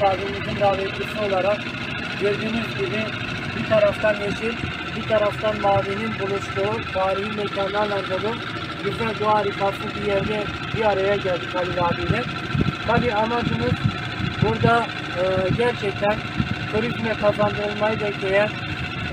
Baytuk abimizin davetlisi olarak gördüğünüz gibi bir taraftan yeşil, bir taraftan mavinin buluştuğu tarihi mekanlarla dolu güzel doğa harikası bir yerde bir araya geldik Halil abiyle. Tabi amacımız burada e, gerçekten turizme kazandırılmayı bekleyen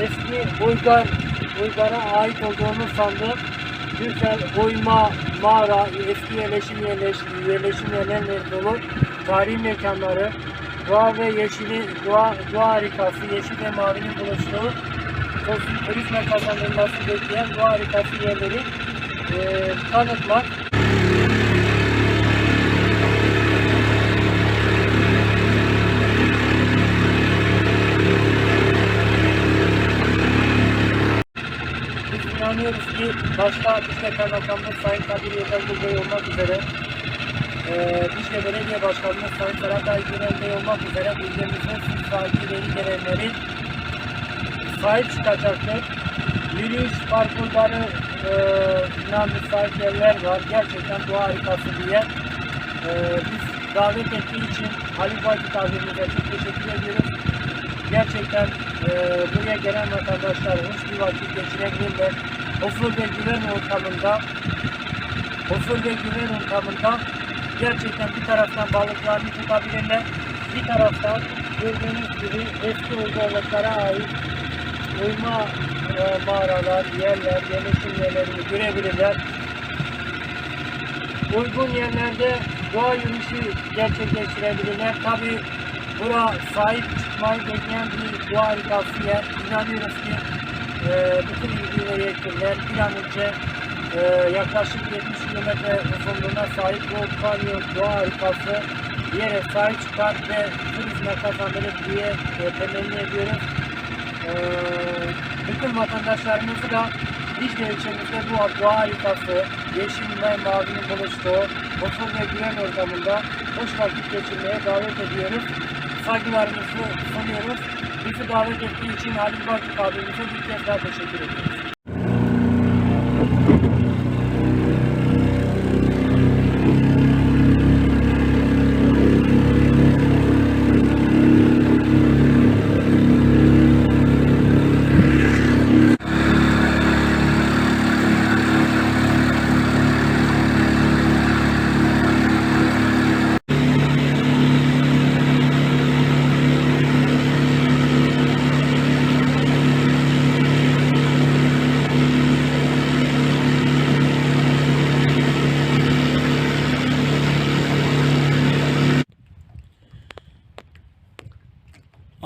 eski Uygar, Uygar'a ait olduğunu sandığım güzel oyma, mağara, eski yerleşim yerleş, yerleşim yerlerle dolu tarihi mekanları, doğa ve yeşili, doğa, doğa harikası, yeşil ve mavinin buluştuğu turizme kazandırılması bekleyen doğa harikası yerleri eee tanıtmak. İnanıyoruz ki başta Dicle Kaymakamımız Sayın Kadir Yıldız olmak üzere eee Dicle Belediye Başkanımız Sayın Ferhat Aygüren Bey olmak üzere ilçemizin su sahibi gelenleri sahip çıkacaktır. Yürüyüş parkurları eee müsait yerler var. Gerçekten doğa harikası bir yer. Eee biz davet ettiği için Ali Baytık abimize çok teşekkür ediyoruz. Gerçekten eee buraya gelen vatandaşlar hoş bir vakit geçirebilirler. Huzur ve güven ortamında huzur ve güven ortamında gerçekten bir taraftan balıklarını tutabilirler. Bir taraftan gördüğünüz gibi eski uygarlıklara ait uyma e, mağaralar, yerler, yerleşim yerlerini görebilirler. Uygun yerlerde doğa yürüyüşü gerçekleştirebilirler. Tabi bura sahip çıkmayı bekleyen bir doğa harikası yer. İnanıyoruz ki e, bütün ilgi ve yetkililer bir an önce e, yaklaşık 70 kilometre uzunluğuna sahip bu kanyon doğa harikası yere sahip çıkar ve turizme kazandırır diye e, temenni ediyoruz. Ee, bütün vatandaşlarımızı da Dicle ilçemizde bu doğa harikası, yeşil ve mavinin buluştuğu huzur ve güven ortamında hoş vakit geçirmeye davet ediyoruz. Saygılarımızı sunuyoruz. Bizi davet ettiği için Halil Bakır abimize bir kez daha teşekkür ediyoruz.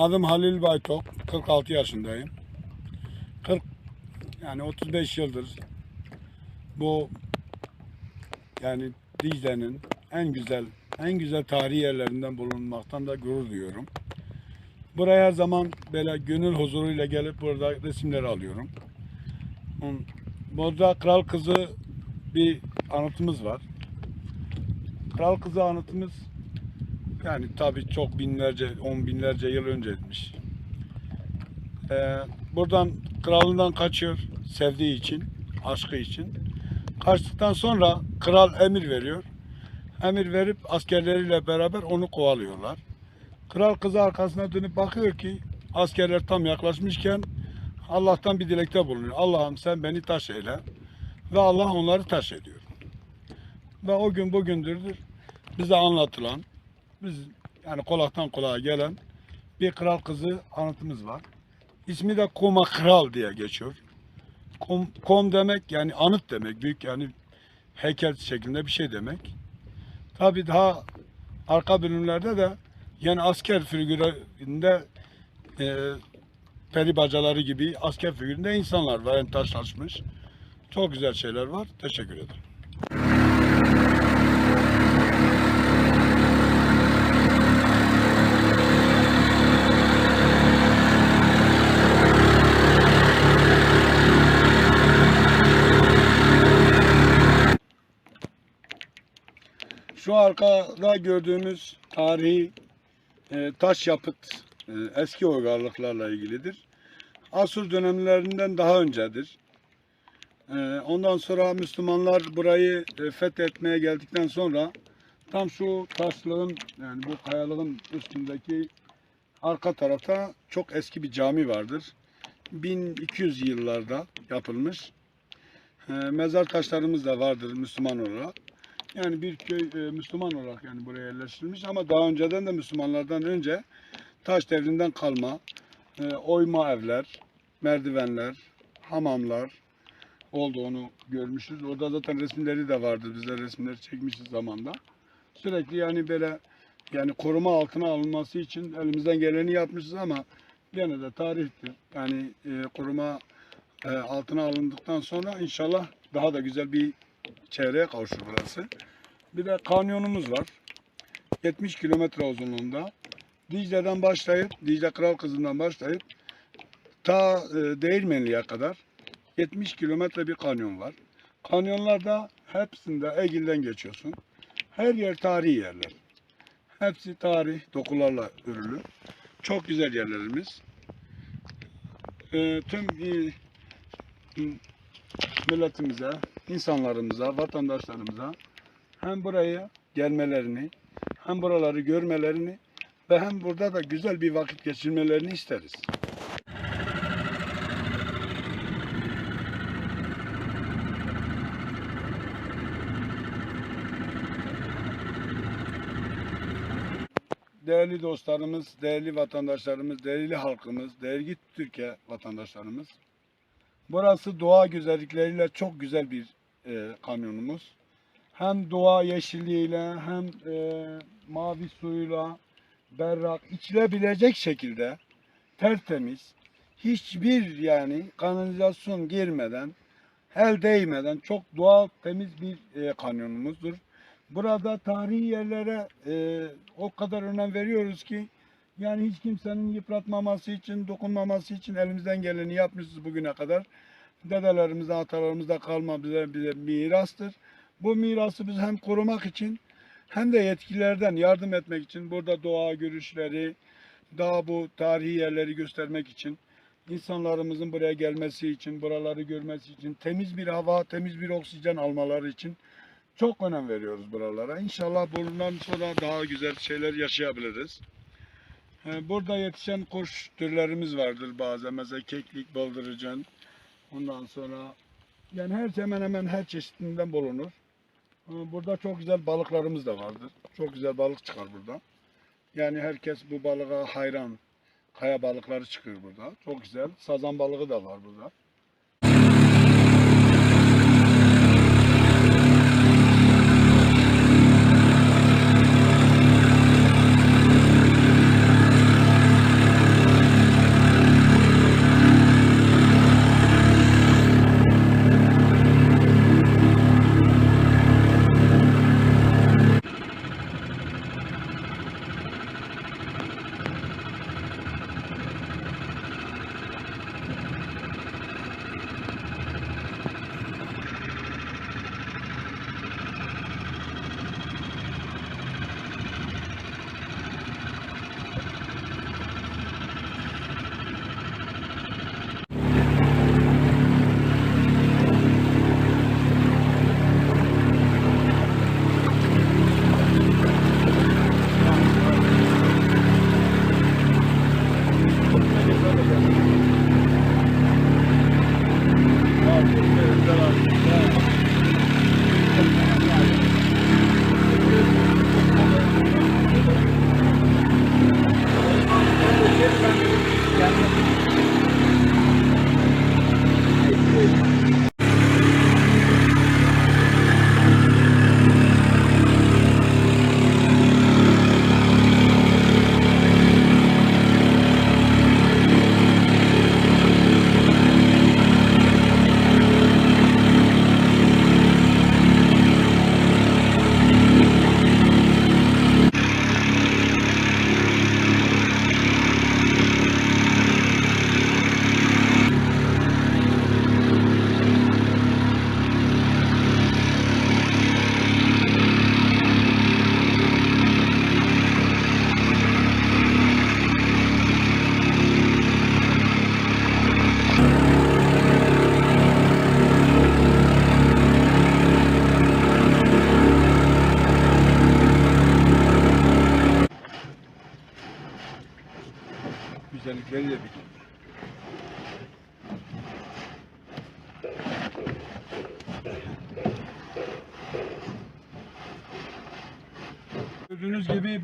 Adım Halil Baytok, 46 yaşındayım. 40 yani 35 yıldır bu yani Dicle'nin en güzel en güzel tarihi yerlerinden bulunmaktan da gurur duyuyorum. Buraya her zaman böyle gönül huzuruyla gelip burada resimler alıyorum. Burada Kral Kızı bir anıtımız var. Kral Kızı anıtımız yani tabii çok binlerce, on binlerce yıl önce etmiş. Ee, buradan kralından kaçıyor sevdiği için, aşkı için. Kaçtıktan sonra kral emir veriyor. Emir verip askerleriyle beraber onu kovalıyorlar. Kral kızı arkasına dönüp bakıyor ki askerler tam yaklaşmışken Allah'tan bir dilekte bulunuyor. Allah'ım sen beni taş eyle. Ve Allah onları taş ediyor. Ve o gün bugündür bize anlatılan biz yani kulaktan kulağa gelen bir kral kızı anıtımız var. İsmi de Koma Kral diye geçiyor. Kom, kom demek yani anıt demek. Büyük yani heykel şeklinde bir şey demek. Tabi daha arka bölümlerde de yani asker figüründe e, peri bacaları gibi asker figüründe insanlar var. Yani taşlaşmış. Çok güzel şeyler var. Teşekkür ederim. Şu arkada gördüğümüz tarihi e, taş yapıt e, eski uygarlıklarla ilgilidir. Asur dönemlerinden daha öncedir. E, ondan sonra Müslümanlar burayı e, fethetmeye geldikten sonra Tam şu taşlığın yani bu kayalığın üstündeki arka tarafta çok eski bir cami vardır. 1200 yıllarda yapılmış. Ee, mezar taşlarımız da vardır Müslüman olarak. Yani bir köy e, Müslüman olarak yani buraya yerleştirilmiş ama daha önceden de Müslümanlardan önce taş devrinden kalma e, oyma evler, merdivenler, hamamlar olduğunu görmüşüz. Orada zaten resimleri de vardı. Biz de resimleri çekmişiz zamanda. Sürekli yani böyle yani koruma altına alınması için elimizden geleni yapmışız ama gene de tarihtir. Yani e, koruma e, altına alındıktan sonra inşallah daha da güzel bir çevreye kavuşur burası. Bir de kanyonumuz var. 70 kilometre uzunluğunda. Dicle'den başlayıp, Dicle Kral Kızı'ndan başlayıp ta e, Değirmenli'ye kadar 70 kilometre bir kanyon var. Kanyonlarda hepsinde Egil'den geçiyorsun. Her yer tarihi yerler. Hepsi tarih dokularla örülü. Çok güzel yerlerimiz. E, tüm e, milletimize, insanlarımıza, vatandaşlarımıza hem buraya gelmelerini, hem buraları görmelerini ve hem burada da güzel bir vakit geçirmelerini isteriz. Değerli dostlarımız, değerli vatandaşlarımız, değerli halkımız, değerli Türkiye vatandaşlarımız. Burası doğa güzellikleriyle çok güzel bir e, kanyonumuz. Hem doğa yeşilliğiyle hem e, mavi suyuyla berrak, içilebilecek şekilde tertemiz, hiçbir yani kanalizasyon girmeden, el değmeden çok doğal, temiz bir e, kanyonumuzdur. Burada tarihi yerlere e, o kadar önem veriyoruz ki yani hiç kimsenin yıpratmaması için, dokunmaması için elimizden geleni yapmışız bugüne kadar. Dedelerimizden, atalarımızda kalma bize, bize mirastır. Bu mirası biz hem korumak için hem de yetkililerden yardım etmek için burada doğa görüşleri, daha bu tarihi yerleri göstermek için, insanlarımızın buraya gelmesi için, buraları görmesi için, temiz bir hava, temiz bir oksijen almaları için çok önem veriyoruz buralara. İnşallah bundan sonra daha güzel şeyler yaşayabiliriz. Ee, Burada yetişen kuş türlerimiz vardır bazen. Mesela keklik, bıldırıcın. Ondan sonra yani her hemen hemen her çeşitinden bulunur. Ee, Burada çok güzel balıklarımız da vardır. Çok güzel balık çıkar burada. Yani herkes bu balığa hayran. Kaya balıkları çıkıyor burada. Çok güzel. Sazan balığı da var burada.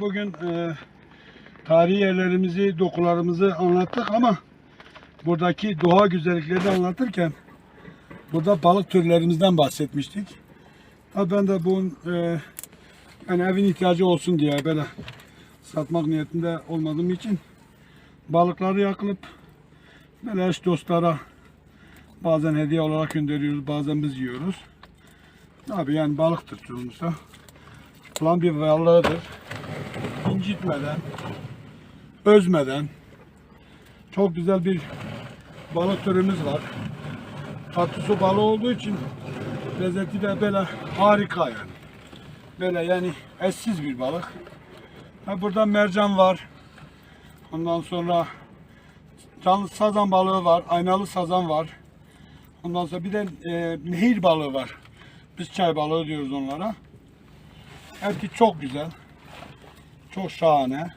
Bugün e, tarihi yerlerimizi, dokularımızı anlattık ama buradaki doğa güzelliklerini anlatırken burada balık türlerimizden bahsetmiştik. Tabii ben de bunun e, yani evin ihtiyacı olsun diye böyle satmak niyetinde olmadığım için balıkları yakılıp böyle eş dostlara bazen hediye olarak gönderiyoruz, bazen biz yiyoruz. Tabii yani balıktır çoğunlukla. Falan bir varlığıdır. İncitmeden, özmeden çok güzel bir balık türümüz var. Tatlı su balığı olduğu için lezzeti de böyle harika yani. Böyle yani eşsiz bir balık. Burada mercan var. Ondan sonra canlı sazan balığı var. Aynalı sazan var. Ondan sonra bir de e, nehir balığı var. Biz çay balığı diyoruz onlara. Hepsi çok güzel. Çok şahane.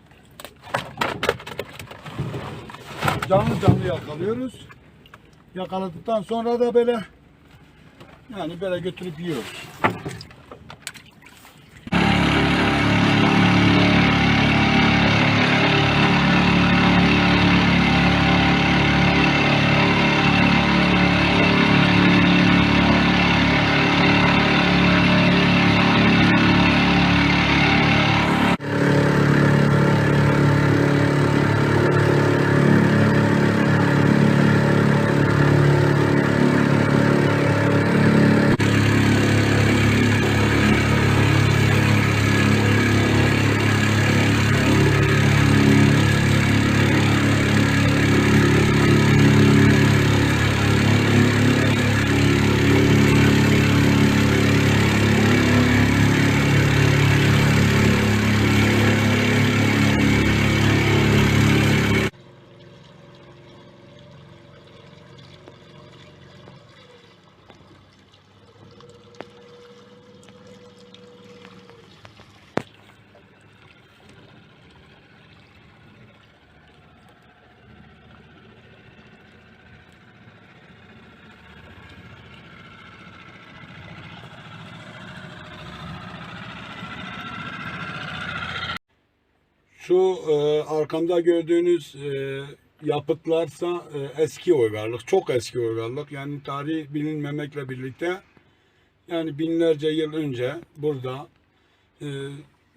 Canlı canlı yakalıyoruz. Yakaladıktan sonra da böyle yani böyle götürüp yiyoruz. Şu e, arkamda gördüğünüz e, yapıtlarsa e, eski uygarlık, çok eski uygarlık. Yani tarihi bilinmemekle birlikte yani binlerce yıl önce burada e,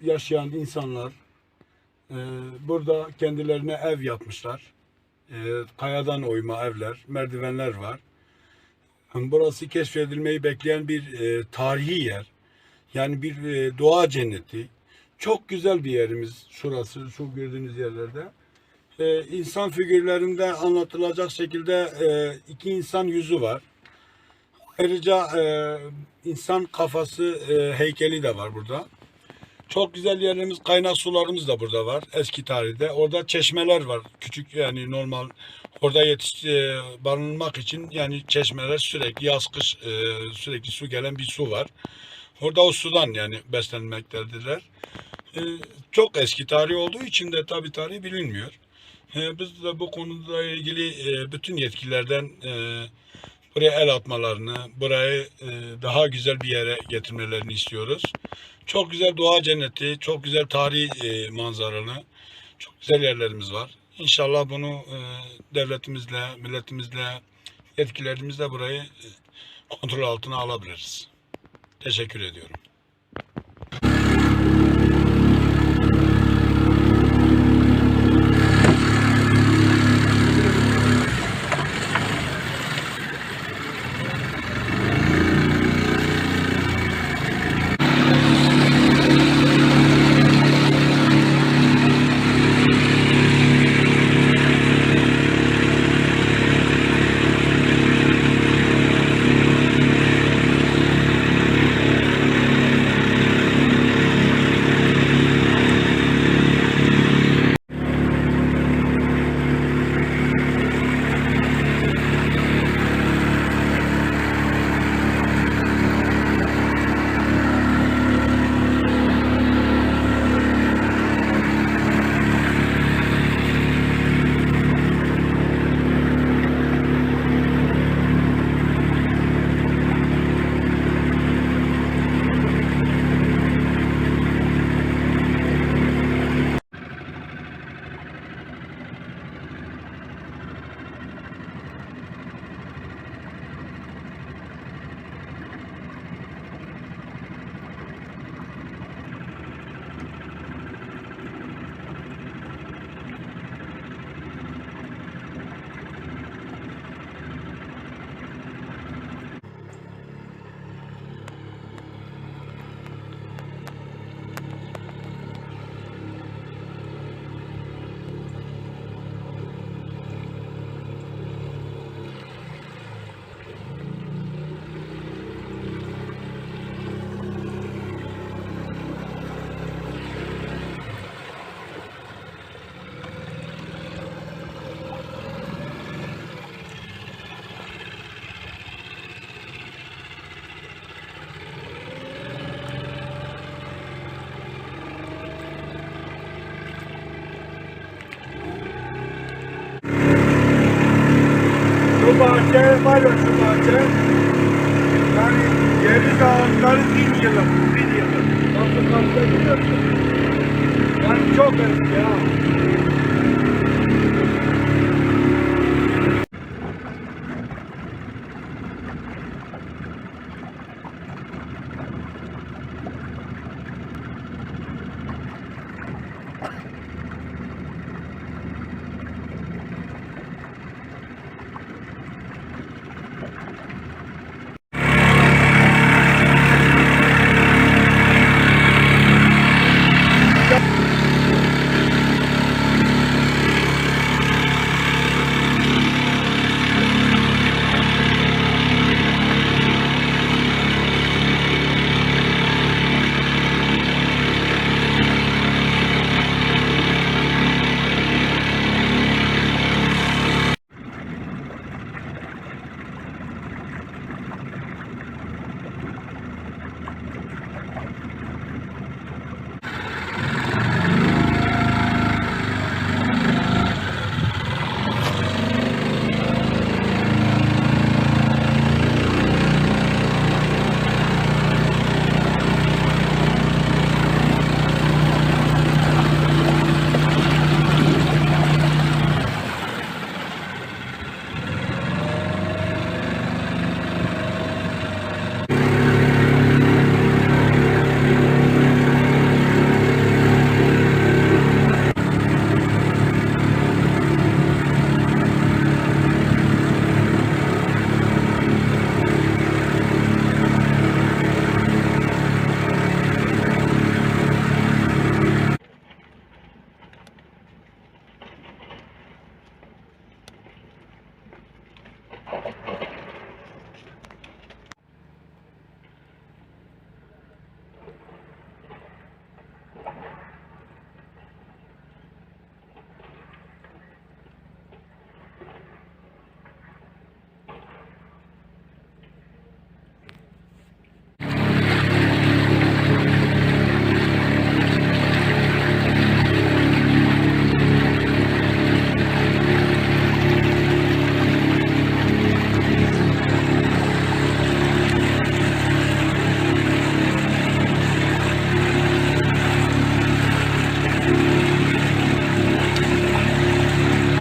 yaşayan insanlar e, burada kendilerine ev yapmışlar. E, kayadan oyma evler, merdivenler var. Burası keşfedilmeyi bekleyen bir e, tarihi yer. Yani bir e, doğa cenneti. Çok güzel bir yerimiz şurası, şu gördüğünüz yerlerde. Ee, insan figürlerinde anlatılacak şekilde e, iki insan yüzü var. Ayrıca e, insan kafası e, heykeli de var burada. Çok güzel yerlerimiz, kaynak sularımız da burada var eski tarihte. Orada çeşmeler var. Küçük yani normal orada yetiş e, barınmak için yani çeşmeler sürekli yaz kış e, sürekli su gelen bir su var. Orada o sudan yani beslenmektedirler. Ee, çok eski tarih olduğu için de tabi tarih bilinmiyor. Ee, biz de bu konuda ilgili e, bütün yetkililerden e, buraya el atmalarını, burayı e, daha güzel bir yere getirmelerini istiyoruz. Çok güzel doğa cenneti, çok güzel tarih manzaralı, çok güzel yerlerimiz var. İnşallah bunu devletimizle, milletimizle, yetkililerimizle burayı kontrol altına alabiliriz. Teşekkür ediyorum. Bahçe var ya. Yani ceviz ağaçları bin yıllık, bin yıllık. Nasıl kalsa biliyorsun. Yani çok eski ya.